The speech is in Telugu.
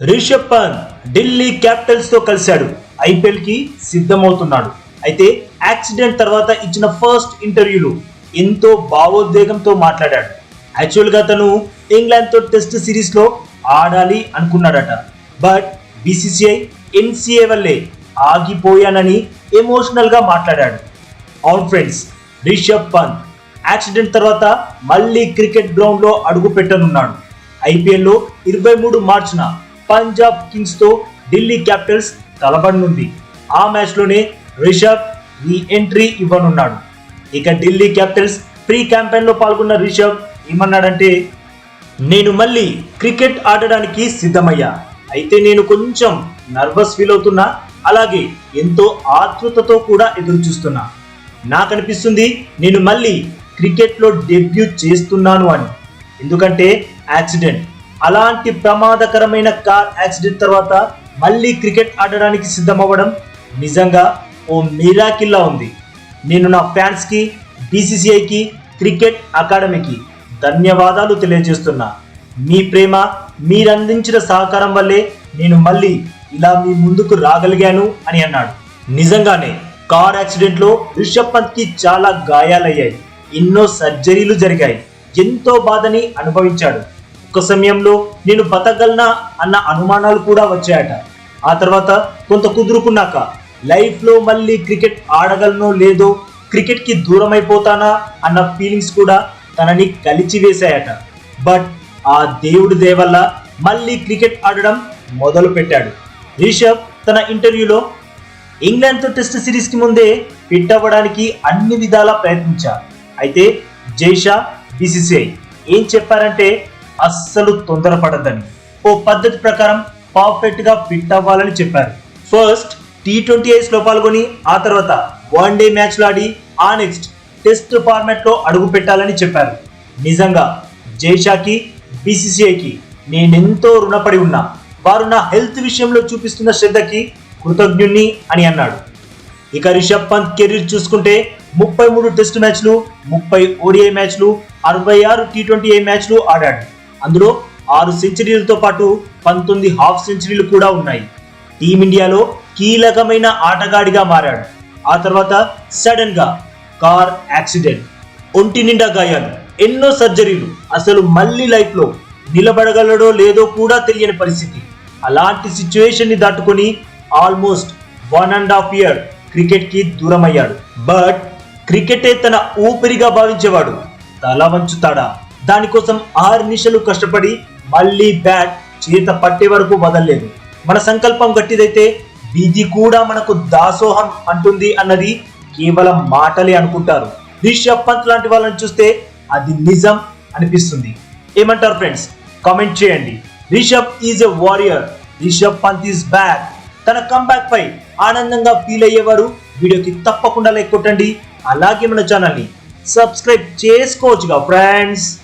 రిషబ్ పంత్ ఢిల్లీ క్యాపిటల్స్తో కలిశాడు. ఐపీఎల్కి సిద్ధమవుతున్నాడు. అయితే యాక్సిడెంట్ తర్వాత ఇచ్చిన ఫస్ట్ ఇంటర్వ్యూలో ఎంతో భావోద్వేగంతో మాట్లాడాడు. యాక్చువల్గా తను ఇంగ్లాండ్తో టెస్ట్ సిరీస్లో ఆడాలి అనుకున్నాడట. బట్ బీసీసీఐ ఎన్సీఏ వల్లే ఆగిపోయానని ఎమోషనల్గా మాట్లాడాడు. అవును ఫ్రెండ్స్ రిషబ్ పంత్ యాక్సిడెంట్ తర్వాత మళ్ళీ క్రికెట్ గ్రౌండ్లో అడుగు పెట్టనున్నాడు ఐపీఎల్లో ఇరవై మూడు మార్చిన పంజాబ్ కింగ్స్తో ఢిల్లీ క్యాపిటల్స్ తలపడనుంది ఆ మ్యాచ్లోనే రిషబ్ ఈ ఎంట్రీ ఇవ్వనున్నాడు. ఇక ఢిల్లీ క్యాపిటల్స్ ప్రీ క్యాంపెయిన్లో పాల్గొన్న రిషబ్ ఏమన్నాడంటే నేను మళ్ళీ క్రికెట్ ఆడడానికి సిద్ధమయ్యా. అయితే నేను కొంచెం నర్వస్ ఫీల్ అవుతున్నా. అలాగే ఎంతో ఆతృతతో కూడా ఎదురు చూస్తున్నా నాకు అనిపిస్తుంది నేను మళ్ళీ క్రికెట్లో డెబ్యూ చేస్తున్నాను అని. ఎందుకంటే యాక్సిడెంట్. అలాంటి ప్రమాదకరమైన కార్ యాక్సిడెంట్ తర్వాత మళ్ళీ క్రికెట్ ఆడడానికి సిద్ధమవ్వడం నిజంగా ఓ మీరాకిల్లా ఉంది. నేను నా ఫ్యాన్స్కి బీసీసీఐకి క్రికెట్ అకాడమీకి ధన్యవాదాలు తెలియజేస్తున్నా. మీ ప్రేమ మీరందించిన సహకారం వల్లే నేను మళ్ళీ ఇలా మీ ముందుకు రాగలిగాను అని అన్నాడు. నిజంగానే కార్ యాక్సిడెంట్లో రిషబ్ పంత్కి చాలా గాయాలయ్యాయి. ఎన్నో సర్జరీలు జరిగాయి. ఎంతో బాధని అనుభవించాడు. ఒక సమయంలో నేను బతకగలనా అన్న అనుమానాలు కూడా వచ్చాయట. ఆ తర్వాత కొంత కుదురుకున్నాక లైఫ్లో మళ్ళీ క్రికెట్ ఆడగలనో లేదో క్రికెట్కి దూరం అయిపోతానా అన్న ఫీలింగ్స్ కూడా తనని కలిచివేశాయట. బట్ ఆ దేవుడి దయ వల్ల మళ్ళీ క్రికెట్ ఆడడం మొదలు పెట్టాడు రిషబ్ తన ఇంటర్వ్యూలో ఇంగ్లాండ్తో టెస్ట్ సిరీస్కి ముందే ఫిట్ అవ్వడానికి అన్ని విధాలా ప్రయత్నించా. అయితే జైషా బీసీసీఐ ఏం చెప్పారంటే అస్సలు తొందరపడద్దని. ఓ పద్ధతి ప్రకారం పర్ఫెక్ట్గా ఫిట్ అవ్వాలని చెప్పారు. ఫస్ట్ టీ ట్వంటీ ఐస్లో పాల్గొని ఆ తర్వాత వన్ డే మ్యాచ్లు ఆడి ఆ నెక్స్ట్ టెస్ట్ ఫార్మాట్లో అడుగు పెట్టాలని చెప్పారు. నిజంగా జైషాకి బీసీసీఐకి నేనెంతో రుణపడి ఉన్నా. వారు నా హెల్త్ విషయంలో చూపిస్తున్న శ్రద్ధకి కృతజ్ఞుణ్ణి అని అన్నాడు. ఇక రిషబ్ పంత్ కెరీర్ చూసుకుంటే ముప్పై మూడు టెస్ట్ మ్యాచ్లు ముప్పై ఓడిఐ మ్యాచ్లు అరవై ఆరు టీ ట్వంటీ ఐ మ్యాచ్లు ఆడాడు. అందులో ఆరు సెంచరీలతో పాటు పంతొమ్మిది హాఫ్ సెంచరీలు కూడా ఉన్నాయి. టీమిండియాలో కీలకమైన ఆటగాడిగా మారాడు. ఆ తర్వాత సడన్గా కార్ యాక్సిడెంట్ ఒంటి నిండా గాయాలు ఎన్నో సర్జరీలు అసలు మళ్ళీ లైఫ్లో నిలబడగలడో లేదో కూడా తెలియని పరిస్థితి. అలాంటి సిచ్యువేషన్ని దాటుకొని almost one and half year క్రికెట్కి దూరం అయ్యాడు బట్ క్రికెటే తన ఊపిరిగా భావించేవాడు. తల వంచుతాడా? దానికోసం ఆరు నిమిషాలు కష్టపడి మళ్ళీ బ్యాట్ చేత పట్టే వరకు వదలలేదు. మన సంకల్పం గట్టిదైతే విధి కూడా మనకు దాసోహం అంటుంది అన్నది కేవలం మాటలే అనుకుంటారు. రిషబ్ పంత్ లాంటి వాళ్ళని చూస్తే అది నిజం అనిపిస్తుంది. ఏమంటారు ఫ్రెండ్స్? కామెంట్ చేయండి. Rishabh is a warrior. Rishabh Pant is back. తన కంబ్యాక్ పై ఆనందంగా ఫీల్ అయ్యేవారు వీడియోకి తప్పకుండా లైక్ కొట్టండి. అలాగే మన ఛానల్ని సబ్స్క్రైబ్ చేసుకోవచ్చుగా ఫ్రెండ్స్.